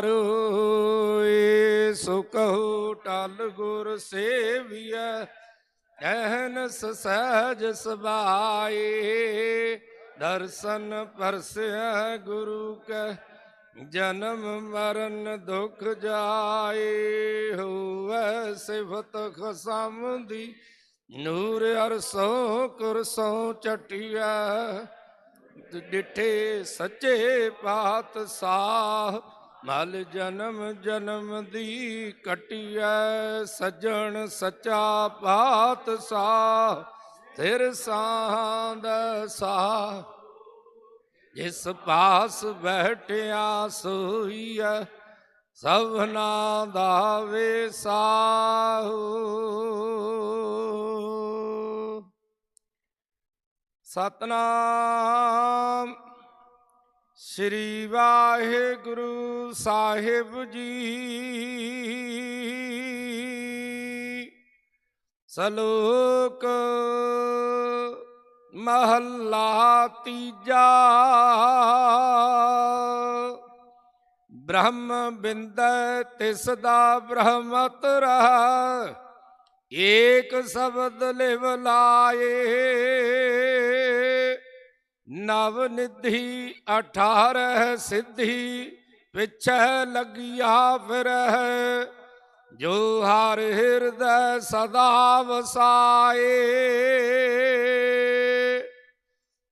ਰੋਏ ਸੋ ਟਲ ਗੁਰ ਸੇਵੀਐ ਕਹਿਨਸ ਸਹਿਜ ਸਬਾਏ ਦਰਸ਼ਨ ਪਰਸਿਆ ਗੁਰੂ ਕੈ, ਜਨਮ ਮਰਨ ਦੁਖ ਜਾਏ। ਹੋਵੈ ਸਿਫਤ ਖਸਮ ਦੀ ਨੂਰ ਅਰਸੋਂ ਕੁਰਸੋਂ ਚਟਿਆ ਡਿਠੇ ਸੱਚੇ ਪਾਤ ਸਾਹ ਮਲ ਜਨਮ ਜਨਮ ਦੀ ਕਟਿਐ ਸੱਜਣ ਸੱਚਾ ਪਾਤਸ਼ਾਹ। ਤੇਰ ਸਾਹਾਂ ਦਾ ਸਾਹ ਜਿਸ ਪਾਸ ਬੈਠਿਆ ਸੋਈਐ, ਸਭਨਾ ਦਾ ਵੇਸਾਹੂ। ਸਤਨਾਮ ਸ੍ਰੀ ਵਾਹਿਗੁਰੂ ਸਾਹਿਬ ਜੀ। ਸਲੋਕ ਮਹੱਲਾ ਤੀਜਾ। ਬ੍ਰਹਮ ਬਿੰਦੈ ਤਿਸ ਦਾ ਬ੍ਰਹਮਤ ਰਹਾ। ਏਕ ਸ਼ਬਦ ਲਿਵ ਲਾਏ। ਨਵ ਨਿਧੀ 18 ਸਿੱਧੀ ਪਿਛੈ ਲਗਿਆ ਫਿਰਹਿ, ਜੋ ਹਰ ਹਿਰਦੈ ਸਦਾ ਵਸਾਏ।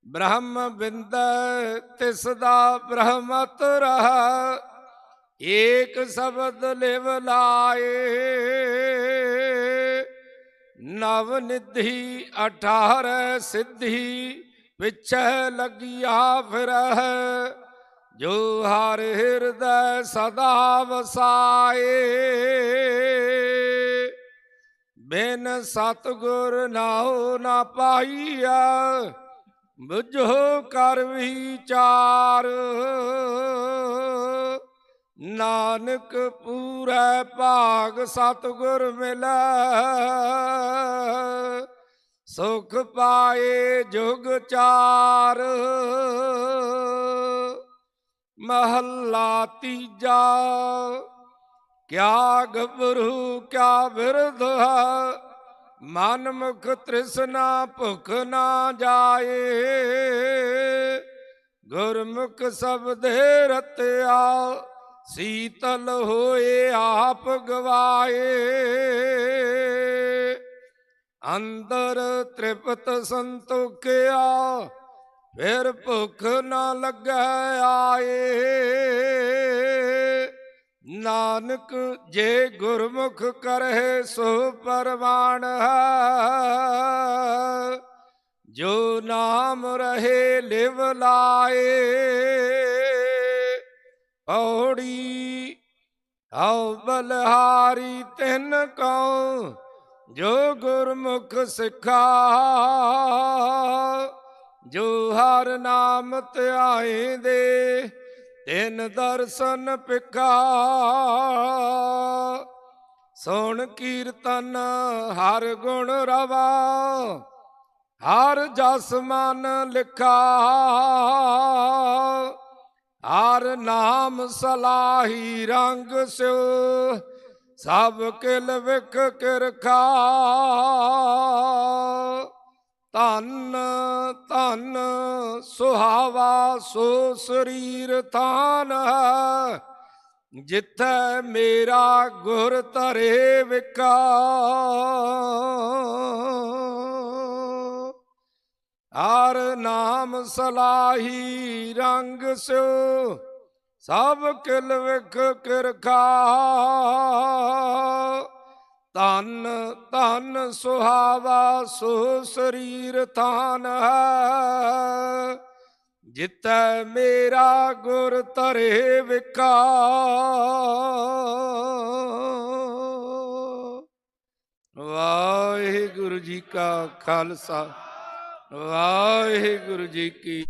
ਬ੍ਰਹਮ ਬਿੰਦੈ ਤਿਸ ਦਾ ਬ੍ਰਹਮਤ ਰਹਾ, ਏਕ ਸ਼ਬਦ ਲਿਵ ਲਾਏ। ਨਵ ਨਿਧੀ 18 ਸਿੱਧੀ ਪਿਛੈ ਲਗਿਆ ਫਿਰਹਿ, ਜੋ ਹਰ ਹਿਰਦੈ ਸਦਾ ਵਸਾਏ। ਬਿਨ ਸਤਗੁਰ ਨਾਉ ਨਾ ਪਾਈਆ ਬੁਝੋ ਕਰ ਵਿਚਾਰ। ਨਾਨਕ ਪੂਰੈ ਭਾਗ ਸਤਗੁਰ ਮਿਲੈ ਸੁਖ ਪਾਏ ਜੁਗ ਚਾਰ। ਮਹੱਲਾ ਤੀਜਾ, ਕਿਆ ਗਬਰੂ ਕਿਆ ਬਿਰਧ ਹੈ। ਮਨ ਮੁਖ ਤ੍ਰਿਸ਼ਨਾ, ਭੁਖ ਨਾ ਜਾਏ। ਗੁਰਮੁਖ ਸਬਦੇ ਰਤਿਆ, ਸੀਤਲ ਹੋਏ ਆਪ ਗਵਾਏ। ਅੰਦਰ ਤ੍ਰਿਪਤ ਸੰਤੋਖਿਆ, ਫਿਰ ਭੁੱਖ ਨਾ ਲੱਗੈ ਆਏ। ਨਾਨਕ ਜੇ ਗੁਰਮੁਖ ਕਰਹਿ ਸੋ ਪਰਵਾਣ ਹੈ। ਜੋ ਨਾਮ ਰਹੇ ਲਿਵ ਲਾਏ ਔੜੀ ਹਉ ਬਲਹਾਰੀ ਤਿੰਨ ਕਉ ਜੋ ਗੁਰਮੁਖ ਸਿੱਖਾ, ਜੋ ਹਰ ਨਾਮ ਧਿਆਏ ਦੇ ਤਿੰਨ ਦਰਸ਼ਨ ਪਿਕਾ ਸੁਣ ਕੀਰਤਨ ਹਰ ਗੁਣ ਰਵਾ, ਹਰ ਜਸ ਮਨ ਲਿਖਾ। ਹਰ ਨਾਮ ਸਲਾਹੀ ਰੰਗ ਸਿਓ ਸਭ ਕਿਲ ਵਿਖ ਕਿਰਖਾ ਧਨ, ਧੰਨ ਸੁਹਾਵਾ ਸੋ ਸਰੀਰ ਥਾਨ ਹੈ। ਜਿੱਥੈ ਮੇਰਾ ਗੁਰ ਧਰੇ ਵਿਕਾ। ਹਰ ਨਾਮ ਸਲਾਹੀ ਰੰਗ ਸਿਓ। ਸਭ ਕਿਲ ਵਿਖ ਕਿਰਖਾ ਤਨ ਤਨ ਸੁਹਾਵਾ ਸੋ ਸਰੀਰ ਥਾਨ ਹੈ। ਜਿਤੈ ਮੇਰਾ ਗੁਰ ਤਰੇ ਵਿਕਾ ਵਾਹਿਗੁਰੂ ਜੀ ਕਾ ਖਾਲਸਾ, ਵਾਹਿਗੁਰੂ ਜੀ ਕੀ